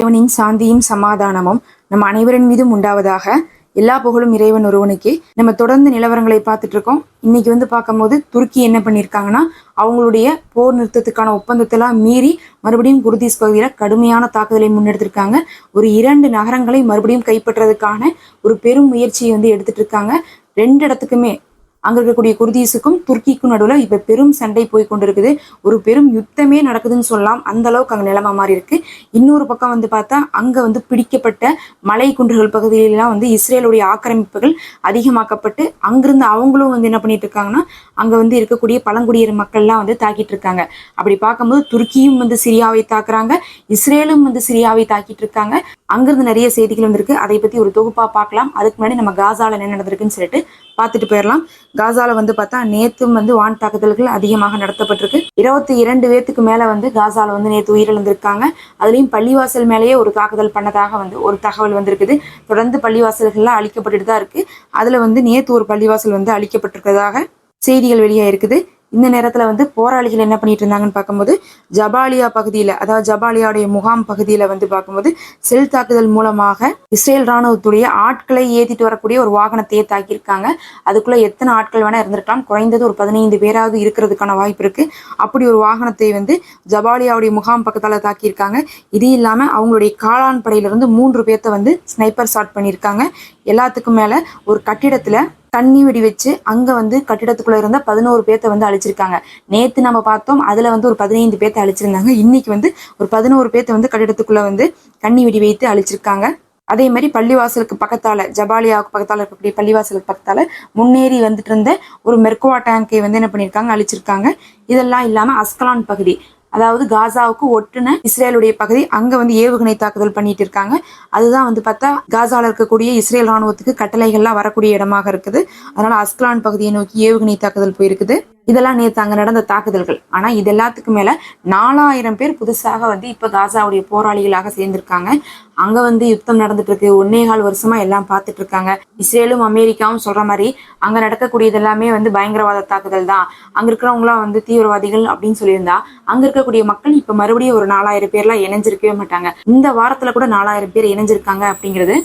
இறைவனின் சாந்தியும் சமாதானமும் நம் அனைவரின் மீதும் உண்டாவதாக எல்லா புகழும் இறைவன் ஒருவனுக்கு. நம்ம தொடர்ந்து நிலவரங்களை பார்த்துட்டு இருக்கோம். இன்னைக்கு வந்து பார்க்கும்போது துருக்கி என்ன பண்ணியிருக்காங்கன்னா அவங்களுடைய போர் நிறுத்தத்துக்கான ஒப்பந்தத்தெல்லாம் மீறி மறுபடியும் குருதீஸ் பகுதியில் கடுமையான தாக்குதலை முன்னெடுத்திருக்காங்க. ஒரு இரண்டு நகரங்களை மறுபடியும் கைப்பற்றுறதுக்கான ஒரு பெரும் முயற்சியை வந்து எடுத்துட்டு இருக்காங்க. ரெண்டு இடத்துக்குமே அங்க இருக்கக்கூடிய குர்தீஸுக்கும் துருக்கிக்கும் நடுவில் இப்ப பெரும் சண்டை போய் கொண்டிருக்குது. ஒரு பெரும் யுத்தமே நடக்குதுன்னு சொல்லலாம். அந்த அளவுக்கு அங்க நிலைமை மாறி இருக்கு. இன்னொரு பக்கம் வந்து பார்த்தா அங்க வந்து பிடிக்கப்பட்ட மலை குன்றுகள் பகுதியிலலாம் வந்து இஸ்ரேலுடைய ஆக்கிரமிப்புகள் அதிகமாக்கப்பட்டு அங்கிருந்து அவங்களும் வந்து என்ன பண்ணிட்டு இருக்காங்கன்னா அங்க வந்து இருக்கக்கூடிய பழங்குடியின மக்கள்லாம் வந்து தாக்கிட்டு இருக்காங்க. அப்படி பார்க்கும்போது துருக்கியும் வந்து சிரியாவை தாக்குறாங்க. இஸ்ரேலும் வந்து சிரியாவை தாக்கிட்டு இருக்காங்க. அங்கிருந்து நிறைய செய்திகள் வந்திருக்கு. அதை பத்தி ஒரு தொகுப்பா பார்க்கலாம். அதுக்கு முன்னாடி நம்ம காசால என்ன நடந்திருக்குன்னு சொல்லிட்டு பார்த்துட்டு போயிடலாம் காசால வந்து பார்த்தா நேத்தும் வந்து வான் தாக்குதல்கள் அதிகமாக நடத்தப்பட்டிருக்கு. இருபத்தி இரண்டு பேத்துக்கு மேல வந்து காசால வந்து நேத்து உயிரிழந்திருக்காங்க. அதுலயும் பள்ளிவாசல் மேலேயே ஒரு தாக்குதல் பண்ணதாக வந்து ஒரு தகவல் வந்திருக்குது. தொடர்ந்து பள்ளிவாசல்கள்லாம் அழிக்கப்பட்டுட்டு தான் இருக்கு. அதுல வந்து நேத்து ஒரு பள்ளிவாசல் வந்து அழிக்கப்பட்டிருக்கிறதாக செய்திகள் வெளியாயிருக்குது. இந்த நேரத்துல வந்து போராளிகள் என்ன பண்ணிட்டு இருந்தாங்கன்னு பார்க்கும்போது ஜபாலியா பகுதியில அதாவது ஜபாலியாவுடைய முகாம் பகுதியில வந்து பார்க்கும்போது செல் தாக்குதல் மூலமாக இஸ்ரேல் ராணுவத்துடைய ஆட்களை ஏத்திட்டு வரக்கூடிய ஒரு வாகனத்தையே தாக்கியிருக்காங்க. அதுக்குள்ள எத்தனை ஆட்கள் வேணா இருந்திருக்கலாம். குறைந்தது ஒரு பதினைந்து பேராவது இருக்கிறதுக்கான வாய்ப்பு இருக்கு. அப்படி ஒரு வாகனத்தை வந்து ஜபாலியாவுடைய முகாம் பக்கத்தால தாக்கியிருக்காங்க. இது இல்லாம அவங்களுடைய காளான் படையிலிருந்து மூன்று பேர்த்த வந்து ஸ்னைப்பர் ஷாட் பண்ணியிருக்காங்க. எல்லாத்துக்கும் மேல ஒரு கட்டிடத்துல தண்ணி வெடி வச்சு அங்க வந்து கட்டிடத்துக்குள்ள இருந்த பதினோரு பேர்த்த வந்து அழிச்சிருக்காங்க. நேத்து நம்ம பார்த்தோம் அதுல வந்து ஒரு பதினைந்து பேர்த்த அழிச்சிருந்தாங்க. இன்னைக்கு வந்து ஒரு பதினோரு பேர்த்த வந்து கட்டிடத்துக்குள்ள வந்து கண்ணி வெடி வைத்து அழிச்சிருக்காங்க. அதே மாதிரி பள்ளிவாசலுக்கு பக்கத்தால ஜபாலியாவுக்கு பக்கத்தால இருக்கக்கூடிய பள்ளிவாசலுக்கு பக்கத்தால முன்னேறி வந்துட்டு இருந்த ஒரு மெர்கோவா டேங்கை வந்து என்ன பண்ணியிருக்காங்க அழிச்சிருக்காங்க. இதெல்லாம் இல்லாம அஸ்கலான் பகுதி அதாவது காசாவுக்கு ஒட்டுன இஸ்ரேலுடைய பகுதி அங்க வந்து ஏவுகணை தாக்குதல் பண்ணிட்டு இருக்காங்க. அதுதான் வந்து பார்த்தா காசால இருக்கக்கூடிய இஸ்ரேல் ராணுவத்துக்கு கட்டளைகள்லாம் வரக்கூடிய இடமாக இருக்குது. அதனால அஸ்கலான் பகுதியை நோக்கி ஏவுகணை தாக்குதல் போயிருக்குது. இதெல்லாம் நேற்று அங்க நடந்த தாக்குதல்கள். ஆனா இது எல்லாத்துக்கும் மேல நாலாயிரம் பேர் புதுசாக வந்து இப்ப காசாவுடைய போராளிகளாக சேர்ந்திருக்காங்க. அங்க வந்து யுத்தம் நடந்துட்டு இருக்கு ஒன்னே கால் வருஷமா எல்லாம் பார்த்துட்டு இருக்காங்க இஸ்ரேலும் அமெரிக்காவும் சொல்ற மாதிரி அங்க நடக்கக்கூடியது எல்லாமே வந்து பயங்கரவாத தாக்குதல் தான். அங்க இருக்கிறவங்களாம் வந்து தீவிரவாதிகள் அப்படின்னு சொல்லியிருந்தா அங்க இருக்கக்கூடிய மக்கள் இப்ப மறுபடியும் ஒரு நாலாயிரம் பேர்லாம் இணைஞ்சிருக்கவே மாட்டாங்க. இந்த வாரத்துல கூட நாலாயிரம் பேர் இணைஞ்சிருக்காங்க அப்படிங்கிறது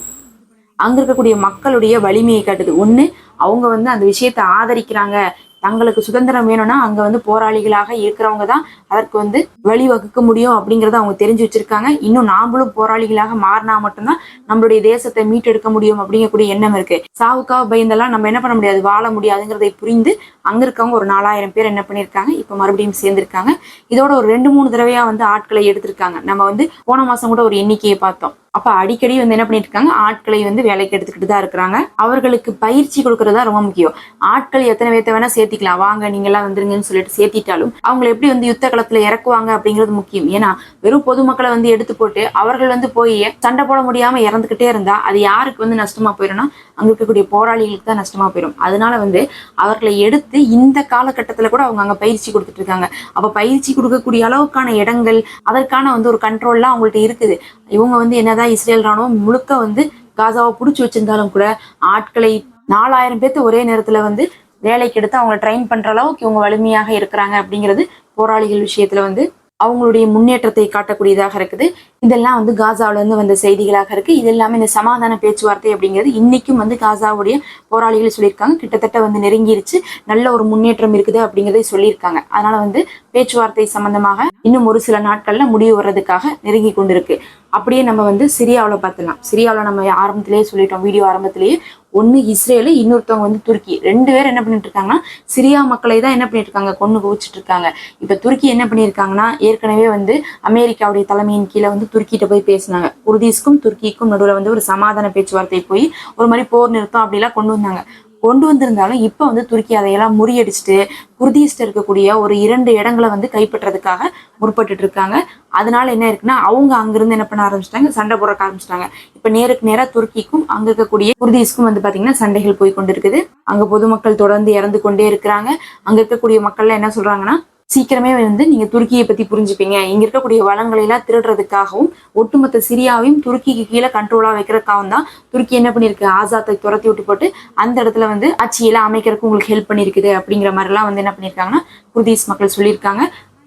அங்க இருக்கக்கூடிய மக்களுடைய வலிமையை காட்டுது. ஒண்ணு அவங்க வந்து அந்த விஷயத்தை ஆதரிக்கிறாங்க. தங்களுக்கு சுதந்திரம் வேணும்னா அங்க வந்து போராளிகளாக இருக்கிறவங்க தான் அதற்கு வந்து வழிவகுக்க முடியும் அப்படிங்கறத அவங்க தெரிஞ்சு வச்சிருக்காங்க. இன்னும் நாமளும் போராளிகளாக மாறினா மட்டும்தான் நம்மளுடைய தேசத்தை மீட்டெடுக்க முடியும் அப்படிங்கக்கூடிய எண்ணம் இருக்கு. சாவுக்காக பயந்தெல்லாம் நம்ம என்ன பண்ண முடியாது வாழ முடியாதுங்கிறதை புரிந்து அங்க இருக்கவங்க ஒரு நாலாயிரம் பேர் என்ன பண்ணிருக்காங்க இப்ப மறுபடியும் சேர்ந்திருக்காங்க. இதோட ஒரு ரெண்டு மூணு தடவையா வந்து ஆட்களை எடுத்திருக்காங்க. நம்ம வந்து போன மாசம் கூட ஒரு எண்ணிக்கையை பார்த்தோம். அப்ப அடிக்கடி வந்து என்ன பண்ணிட்டு இருக்காங்க? ஆட்களை வந்து வேலைக்கு எடுத்துக்கிட்டு தான் இருக்கிறாங்க. அவர்களுக்கு பயிற்சி கொடுக்கறதா ரொம்ப முக்கியம். ஆட்கள் எத்தனை பேர்த்த வேணா சேர்த்திக்கலாம். வாங்க நீங்க எல்லாம் வந்துருங்கன்னு சொல்லிட்டு சேர்த்திட்டாலும் அவங்களை எப்படி வந்து யுத்த களத்துல இறக்குவாங்க அப்படிங்கிறது முக்கியம். ஏன்னா வெறும் பொதுமக்களை வந்து எடுத்து போட்டு அவர்கள் வந்து போய் சண்டை போட முடியாம இறந்துகிட்டே இருந்தா அது யாருக்கு வந்து நஷ்டமா போயிடும்னா அங்க இருக்கக்கூடிய போராளிகளுக்கு தான் நஷ்டமா போயிடும். அதனால வந்து அவர்களை எடுத்து இந்த காலகட்டத்துல கூட அவங்க அங்க பயிற்சி கொடுத்துட்டு இருக்காங்க. அப்ப பயிற்சி கொடுக்கக்கூடிய அளவுக்கான இடங்கள் அதற்கான வந்து ஒரு கண்ட்ரோல்லாம் அவங்கள்ட்ட இருக்குது. இவங்க வந்து என்னதான் இஸ்ரேல் ராணுவம் முழுக்க வந்து காசாவை பிடிச்சி வச்சிருந்தாலும் கூட ஆட்களை நாலாயிரம் பேர்த்து ஒரே நேரத்தில் வந்து வேலைக்கு எடுத்து அவங்களை ட்ரெயின் பண்ற அளவுக்கு இவங்க வலிமையாக இருக்கிறாங்க அப்படிங்கிறது போராளிகள் விஷயத்துல வந்து அவங்களுடைய முன்னேற்றத்தை காட்டக்கூடியதாக இருக்குது. இதெல்லாம் வந்து காசாவுல இருந்து வந்த செய்திகளாக இருக்கு. இது எல்லாமே இந்த சமாதான பேச்சுவார்த்தை அப்படிங்கிறது இன்னைக்கும் வந்து காசாவுடைய போராளிகள் சொல்லியிருக்காங்க. கிட்டத்தட்ட வந்து நெருங்கிருச்சு. நல்ல ஒரு முன்னேற்றம் இருக்குது அப்படிங்கறதை சொல்லியிருக்காங்க. அதனால வந்து பேச்சுவார்த்தை சம்பந்தமாக இன்னும் ஒரு சில நாட்கள்ல முடிவு வர்றதுக்காக நெருங்கி கொண்டிருக்கு. அப்படியே நம்ம வந்து சிரியாவில் பார்த்துலாம் சிரியாவில் நம்ம ஆரம்பத்திலேயே சொல்லிட்டோம் வீடியோ ஆரம்பத்திலேயே. ஒன்று இஸ்ரேலு இன்னொருத்தவங்க வந்து துருக்கி. ரெண்டு பேரும் என்ன பண்ணிட்டு இருக்காங்கன்னா சிரியா மக்களை தான் என்ன பண்ணிட்டு இருக்காங்க கொண்டு குவிச்சிட்டு இருக்காங்க. இப்போ துருக்கி என்ன பண்ணியிருக்காங்கன்னா ஏற்கனவே வந்து அமெரிக்காவுடைய தலைமையின் கீழே வந்து துருக்கிட்ட போய் பேசினாங்க. குர்தீஸ்க்கும் துருக்கிக்கும் நடுவில் வந்து ஒரு சமாதான பேச்சுவார்த்தை போய் ஒரு மாதிரி போர் நிறுத்தம் அப்படிலாம் கொண்டு வந்தாங்க. கொண்டு வந்திருந்தாலும் இப்போ வந்து துருக்கி அதையெல்லாம் முறியடிச்சுட்டு குர்தீஸ்ட இருக்கக்கூடிய ஒரு இரண்டு இடங்களை வந்து கைப்பற்றதுக்காக முற்பட்டுட்டு இருக்காங்க. அதனால என்ன இருக்குன்னா அவங்க அங்கிருந்து என்ன பண்ண ஆரம்பிச்சிட்டாங்க? சண்டை போடுறக்க ஆரம்பிச்சிட்டாங்க. இப்போ நேருக்கு நேராக துருக்கிக்கும் அங்க இருக்கக்கூடிய குர்தீஸ்க்கும் வந்து பாத்தீங்கன்னா சண்டைகள் போய் கொண்டு இருக்குது அங்க பொதுமக்கள் தொடர்ந்து இறந்து கொண்டே இருக்கிறாங்க. அங்க இருக்கக்கூடிய மக்கள்லாம் என்ன சொல்றாங்கன்னா சீக்கிரமே வந்து நீங்க துருக்கியை பத்தி புரிஞ்சுப்பீங்க. இங்க இருக்கக்கூடிய வளங்களை எல்லாம் திருடுறதுக்காகவும் ஒட்டுமொத்த சிரியாவையும் துருக்கிக்கு கீழே கண்ட்ரோலா வைக்கிறதுக்காகவும் தான் துருக்கி என்ன பண்ணிருக்கு ஆசாத்தை துரத்தி விட்டு போட்டு அந்த இடத்துல வந்து ஆட்சியெல்லாம் அமைக்கிறதுக்கு உங்களுக்கு ஹெல்ப் பண்ணிருக்குது அப்படிங்கிற மாதிரி எல்லாம் வந்து என்ன பண்ணிருக்காங்கன்னா குர்தீஸ் மக்கள் சொல்லியிருக்காங்க.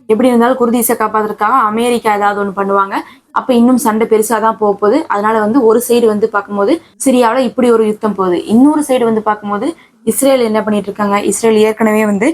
எப்படி இருந்தாலும் குர்தீஸை காப்பாத்துறதுக்காக அமெரிக்கா ஏதாவது ஒன்று பண்ணுவாங்க. அப்ப இன்னும் சண்டை பெருசா தான் போக போகுது. அதனால வந்து ஒரு சைடு வந்து பார்க்கும்போது சிரியாவில் இப்படி ஒரு யுத்தம் போகுது. இன்னொரு சைடு வந்து பார்க்கும்போது இஸ்ரேல் என்ன பண்ணிட்டு இருக்காங்க? இஸ்ரேல் ஏற்கனவே வந்து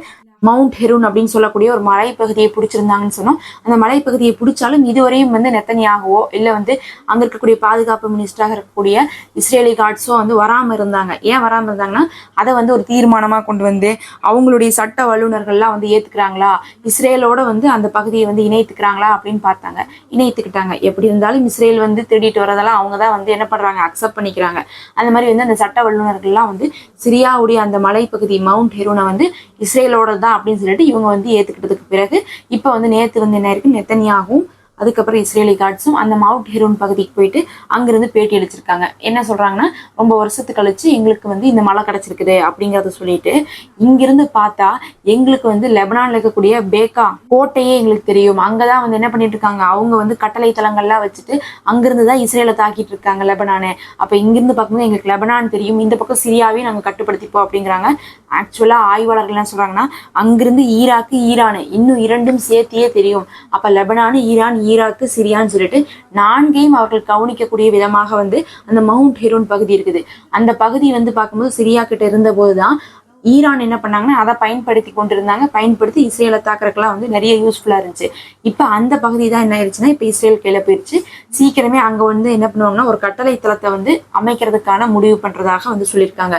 மவுண்ட் ஹெரூன் அப்படின்னு சொல்லக்கூடிய ஒரு மலைப்பகுதியை பிடிச்சிருந்தாங்கன்னு சொன்னோம். அந்த மலைப்பகுதியை பிடிச்சாலும் இதுவரையும் வந்து நெத்தனியாகவோ இல்லை வந்து அங்கே இருக்கக்கூடிய பாதுகாப்பு மினிஸ்டராக இருக்கக்கூடிய இஸ்ரேலி கார்ட்ஸோ வந்து வராமல் இருந்தாங்க. ஏன் வராமல் இருந்தாங்கன்னா அதை வந்து ஒரு தீர்மானமாக கொண்டு வந்து அவங்களுடைய சட்ட வல்லுநர்கள்லாம் வந்து ஏற்றுக்கிறாங்களா இஸ்ரேலோட வந்து அந்த பகுதியை வந்து இணைத்துக்கிறாங்களா அப்படின்னு பார்த்தாங்க. இணைத்துக்கிட்டாங்க. எப்படி இருந்தாலும் இஸ்ரேல் வந்து திருடிட்டு வரதெல்லாம் அவங்க தான் வந்து என்ன பண்ணுறாங்க அக்செப்ட் பண்ணிக்கிறாங்க. அந்த மாதிரி வந்து அந்த சட்ட வல்லுநர்கள்லாம் வந்து சிரியாவுடைய அந்த மலைப்பகுதி மவுண்ட் ஹெரூனை வந்து இஸ்ரேலோட தான் அப்படின்னு சொல்லிட்டு இவங்க வந்து ஏத்துக்கிட்டதுக்கு பிறகு இப்போ வந்து நேத்து வந்து என்ன இருக்கு? நெத்தனியாகவும் அதுக்கப்புறம் இஸ்ரேலி கார்ட்ஸும் அந்த மவுண்ட் ஹெரோன் பகுதிக்கு போயிட்டு அங்கிருந்து பேட்டி அளிச்சிருக்காங்க. என்ன சொல்கிறாங்கன்னா ரொம்ப வருஷத்துக்கு கழிச்சு எங்களுக்கு வந்து இந்த மழை கிடச்சிருக்குது அப்படிங்கிறத சொல்லிட்டு இங்கிருந்து பார்த்தா எங்களுக்கு வந்து லெபனானில் இருக்கக்கூடிய பேக்கா கோட்டையே எங்களுக்கு தெரியும். அங்கே தான் வந்து என்ன பண்ணிட்டு இருக்காங்க அவங்க வந்து கட்டளை தளங்கள்லாம் வச்சுட்டு அங்கிருந்து தான் இஸ்ரேலை தாக்கிட்டு இருக்காங்க லெபனானு. அப்போ இங்கிருந்து பார்க்கும்போது எங்களுக்கு லெபனான் தெரியும். இந்த பக்கம் சிரியாவையும் நாங்கள் கட்டுப்படுத்திப்போம் அப்படிங்கிறாங்க. ஆக்சுவலாக ஆய்வாளர்கள் என்ன சொல்கிறாங்கன்னா அங்கிருந்து ஈராக்கு ஈரானு இன்னும் இரண்டும் சேர்த்தியே தெரியும். அப்போ லெபனானு ஈரான் ஈராக்கு சிரியான்னு சொல்லிட்டு நான்கையும் அவர்கள் கவனிக்கக்கூடிய விதமாக வந்து அந்த மவுண்ட் ஹெரோன் பகுதி இருக்குது. அந்த பகுதி வந்து பார்க்கும்போது சிரியா கிட்ட இருந்த போதுதான் ஈரான் என்ன பண்ணாங்கன்னா அதை பயன்படுத்தி கொண்டிருந்தாங்க. பயன்படுத்தி இஸ்ரேலை தாக்குறதுக்கெல்லாம் வந்து நிறைய யூஸ்ஃபுல்லா இருந்துச்சு. இப்போ அந்த பகுதி தான் என்ன ஆயிடுச்சுன்னா இப்போ இஸ்ரேல் கீழே போயிடுச்சு சீக்கிரமே அங்க வந்து என்ன பண்ணுவாங்கன்னா ஒரு கட்டளை தளத்தை வந்து அமைக்கிறதுக்கான முடிவு பண்றதாக வந்து சொல்லியிருக்காங்க.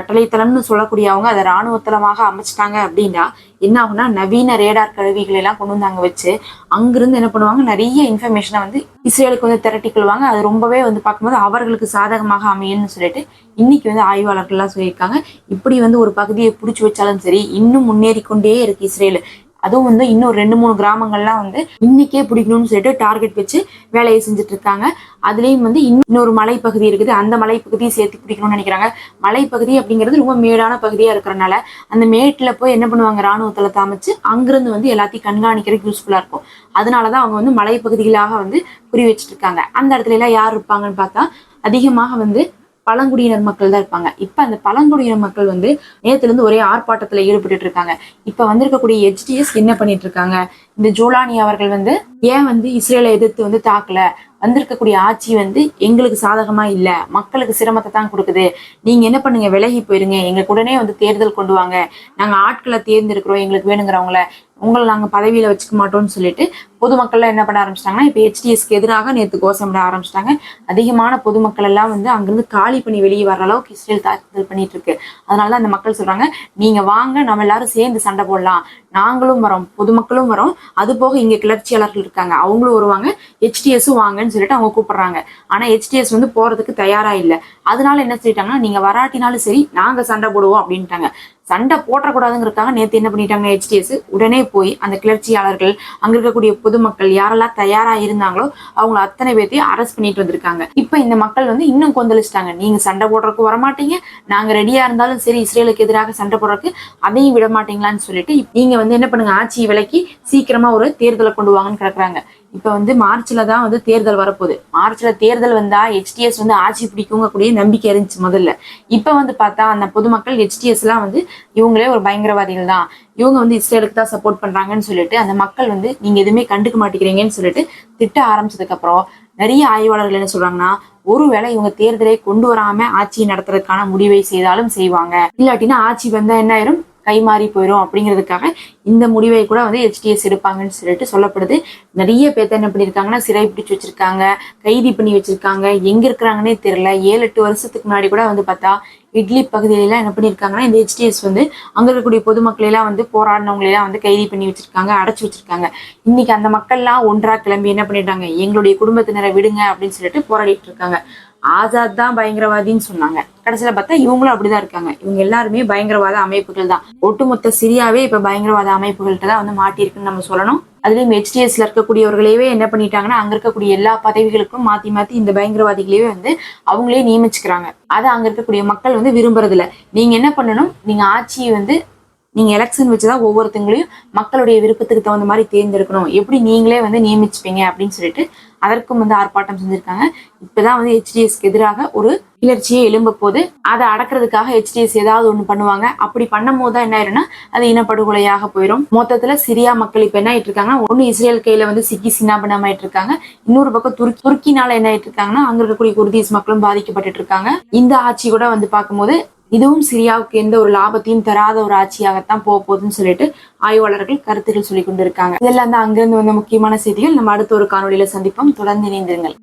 கட்டளைத்தளம்னு சொல்லக்கூடிய அவங்க அதை ராணுவ தளமாக அமைச்சிட்டாங்க அப்படின்னா என்ன ஆகும்னா நவீன ரேடார் கருவிகளை எல்லாம் கொண்டு வந்து அங்க வச்சு அங்கிருந்து என்ன பண்ணுவாங்க நிறைய இன்ஃபர்மேஷனை வந்து இஸ்ரேலுக்கு வந்து திரட்டி கொள்வாங்க. அது ரொம்பவே வந்து பார்க்கும்போது அவர்களுக்கு சாதகமாக அமையும்னு சொல்லிட்டு இன்னைக்கு வந்து ஆய்வாளர்கள்லாம் சொல்லியிருக்காங்க. இப்படி வந்து ஒரு பகுதியை பிடிச்சி வச்சாலும் சரி இன்னும் முன்னேறி கொண்டே இருக்கு இஸ்ரேல். அதுவும் வந்து இன்னும் ரெண்டு மூணு கிராமங்கள்லாம் வந்து இன்னைக்கே பிடிக்கணும்னு சொல்லிட்டு டார்கெட் வச்சு வேலையை செஞ்சுட்டு இருக்காங்க அதுலேயும் வந்து இன்னொரு மலைப்பகுதி இருக்குது. அந்த மலைப்பகுதியை சேர்த்து பிடிக்கணும்னு நினைக்கிறாங்க. மலைப்பகுதி அப்படிங்கிறது ரொம்ப மேடான பகுதியாக இருக்கிறனால அந்த மேட்டில் போய் என்ன பண்ணுவாங்க? ராணுவத்தில் தாமைச்சு அங்கேருந்து அங்கிருந்து வந்து எல்லாத்தையும் கண்காணிக்கிறதுக்கு யூஸ்ஃபுல்லாக இருக்கும். அதனால தான் அவங்க வந்து மலைப்பகுதிகளாக வந்து புரி வச்சுட்டு இருக்காங்க அந்த இடத்துல எல்லாம் யார் இருப்பாங்கன்னு பார்த்தா அதிகமாக வந்து பழங்குடியினர் மக்கள் தான் இருப்பாங்க. இப்ப அந்த பழங்குடியினர் மக்கள் வந்து நேத்துல இருந்து ஒரே ஆர்ப்பாட்டத்துல ஈடுபட்டு இருக்காங்க. இப்ப வந்திருக்கக்கூடிய ஹெச்டிஎஸ் என்ன பண்ணிட்டு இருக்காங்க? இந்த ஜோலானி அவர்கள் வந்து ஏன் வந்து இஸ்ரேலை எதிர்த்து வந்து தாக்கல? வந்திருக்கக்கூடிய ஆட்சி வந்து எங்களுக்கு சாதகமா இல்ல. மக்களுக்கு சிரமத்தை தான் கொடுக்குது. நீங்க என்ன பண்ணுங்க? விலகி போயிருங்க. எங்களுக்கு உடனே வந்து தேர்தல் கொண்டு வாங்க. நாங்க ஆட்களை தேர்ந்தெடுக்கிறோம். எங்களுக்கு வேணுங்கிறவங்கள உங்களை நாங்க பதவியில வச்சுக்க மாட்டோம்னு சொல்லிட்டு பொதுமக்கள்லாம் என்ன பண்ண ஆரம்பிச்சிட்டாங்கன்னா இப்போ ஹெச்டிஎஸ்க்கு எதிராக நேற்று கோஷமிட ஆரம்பிச்சிட்டாங்க. அதிகமான பொதுமக்கள் எல்லாம் வந்து அங்கிருந்து காலி பண்ணி வெளியே வர அளவுக்கு இஸ்ரேல் தாக்குதல் பண்ணிட்டு இருக்கு. அதனால தான் அந்த மக்கள் சொல்றாங்க நீங்க வாங்க நம்ம எல்லாரும் சேர்ந்து சண்டை போடலாம். நாங்களும் வரோம் பொதுமக்களும் வரோம். அது போக இங்க கிளர்ச்சியாளர்கள் இருக்காங்க அவங்களும் வருவாங்க ஹெச்டிஎஸும் வாங்கன்னு சொல்லிட்டு அவங்க கூப்பிடுறாங்க. ஆனா ஹெச்டிஎஸ் வந்து போறதுக்கு தயாரா இல்லை. அதனால என்ன சொல்லிட்டாங்கன்னா நீங்க வராட்டினாலும் சரி நாங்க சண்டை போடுவோம் அப்படின்ட்டாங்க. சண்டை போட்டக்கூடாதுங்கிறதுக்காக நேத்து என்ன பண்ணிட்டாங்க ஹெச்டிஎஸ் உடனே போய் அந்த கிளர்ச்சியாளர்கள் அங்க இருக்கக்கூடிய பொதுமக்கள் யாரெல்லாம் தயாரா இருந்தாங்களோ அவங்க அத்தனை பேர்த்தையும் அரெஸ்ட் பண்ணிட்டு வந்திருக்காங்க. இப்ப இந்த மக்கள் வந்து இன்னும் கொந்தளிச்சிட்டாங்க. நீங்க சண்டை போடுறதுக்கு வரமாட்டீங்க. நாங்க ரெடியா இருந்தாலும் சரி இஸ்ரேலுக்கு எதிராக சண்டை போடுறதுக்கு அதையும் விட மாட்டீங்களான்னு சொல்லிட்டு நீங்க வந்து என்ன பண்ணுங்க ஆட்சியை விலக்கி சீக்கிரமா ஒரு தேர்தலை கொண்டு வாங்கன்னு கிடக்குறாங்க. இப்ப வந்து மார்ச்ல தான் வந்து தேர்தல் வரப்போகுது. மார்ச்ல தேர்தல் வந்தா ஹெச்டிஎஸ் வந்து ஆட்சி பிடிக்குங்கக்கூடிய நம்பிக்கை இருந்துச்சு முதல்ல. இப்ப வந்து பார்த்தா அந்த பொதுமக்கள் ஹெச்டிஎஸ் எல்லாம் வந்து இவங்களே ஒரு பயங்கரவாதிகள் தான். இவங்க வந்து இஸ்ரேலுக்கு தான் சப்போர்ட் பண்றாங்கன்னு சொல்லிட்டு அந்த மக்கள் வந்து நீங்க எதுவுமே கண்டுக்க மாட்டேங்கிறீங்கன்னு சொல்லிட்டு திட்ட ஆரம்பிச்சதுக்கு அப்புறம் நிறைய ஆய்வாளர்கள் என்ன சொல்றாங்கன்னா ஒருவேளை இவங்க தேர்தலை கொண்டு வராம ஆட்சியை நடத்துறதுக்கான முடிவை செய்தாலும் செய்வாங்க. இல்லாட்டினா ஆட்சி வந்தா என்ன ஆயிரும்? கைமாறி போயிடும் அப்படிங்கிறதுக்காக இந்த முடிவை கூட வந்து ஹெச்டிஎஸ் எடுப்பாங்கன்னு சொல்லிட்டு சொல்லப்படுது. நிறைய பேர்த்த என்ன பண்ணியிருக்காங்கன்னா சிறை பிடிச்சு வச்சிருக்காங்க கைதி பண்ணி வச்சிருக்காங்க. எங்க இருக்கிறாங்கன்னே தெரியல. ஏழு எட்டு வருஷத்துக்கு முன்னாடி கூட வந்து பார்த்தா இட்லி பகுதியிலலாம் என்ன பண்ணியிருக்காங்கன்னா இந்த ஹெச்டிஎஸ் வந்து அங்க இருக்கக்கூடிய பொதுமக்களெல்லாம் வந்து போராடினவங்களெல்லாம் வந்து கைதி பண்ணி வச்சிருக்காங்க அடைச்சி வச்சிருக்காங்க. இன்னைக்கு அந்த மக்கள்லாம் ஒன்றா கிளம்பி என்ன பண்ணிட்டாங்க எங்களுடைய குடும்பத்தினரை விடுங்க அப்படின்னு சொல்லிட்டு போராடிட்டு இருக்காங்க. ஆசாத் தான் பயங்கரவாதின்னு சொன்னாங்க. கடைசியில பார்த்தா இவங்களும் அப்படிதான் இருக்காங்க. இவங்க எல்லாருமே பயங்கரவாத அமைப்புகள் தான். ஒட்டுமொத்த சிரியாவே இப்ப பயங்கரவாத அமைப்புகள்கிட்ட தான் வந்து மாட்டியிருக்குன்னு நம்ம சொல்லணும். அதுலயும் ஹெச்டிஎஸ்ல இருக்கக்கூடியவர்களையே என்ன பண்ணிட்டாங்கன்னா அங்க இருக்கக்கூடிய எல்லா பதவிகளுக்கும் மாத்தி மாத்தி இந்த பயங்கரவாதிகளையே வந்து அவங்களே நியமிச்சுக்கிறாங்க. அதை அங்க இருக்கக்கூடிய மக்கள் வந்து விரும்புறது இல்ல நீங்க என்ன பண்ணணும்? நீங்க ஆட்சியை வந்து நீங்க எலெக்ஷன் வச்சு தான் ஒவ்வொருத்தங்களையும் மக்களுடைய விருப்பத்துக்கு தகுந்த மாதிரி தேர்ந்தெடுக்கணும். எப்படி நீங்களே வந்து நியமிச்சுப்பீங்க அப்படின்னு சொல்லிட்டு அதற்கும் வந்து ஆர்ப்பாட்டம் செஞ்சுருக்காங்க. இப்போதான் வந்து ஹெச்டிஎஸ்க்கு எதிராக ஒரு கிளர்ச்சியே எழும்ப போது அதை அடக்கிறதுக்காக ஹெச்டிஎஸ் ஏதாவது ஒன்று பண்ணுவாங்க. அப்படி பண்ணும் போது தான் என்ன ஆயிரும்னா அது இனப்படுகொலையாக போயிடும் மொத்தத்தில் சிரியா மக்கள் இப்போ என்ன ஆயிட்டு இருக்காங்கன்னா இஸ்ரேல் கையில் வந்து சிக்கி சின்னாபின்னமாயிட்டு இருக்காங்க இன்னொரு பக்கம் துருக்கி துருக்கினால என்ன ஆயிட்டு இருக்காங்கன்னா அங்க இருக்கக்கூடிய குர்தீஸ் மக்களும் பாதிக்கப்பட்டுட்டு இருக்காங்க இந்த ஆட்சி கூட வந்து பார்க்கும்போது இதுவும் சிரியாவுக்கு எந்த ஒரு லாபத்தையும் தராத ஒரு ஆட்சியாகத்தான் போக போகுதுன்னு சொல்லிட்டு ஆய்வாளர்கள் கருத்துக்கள் சொல்லிக் கொண்டிருக்காங்க. இதெல்லாம் தான் அங்கிருந்து வந்த முக்கியமான செய்திகள். நம்ம அடுத்த ஒரு காணொலியில சந்திப்போம். தொடர்ந்து இணைந்திருங்கள்.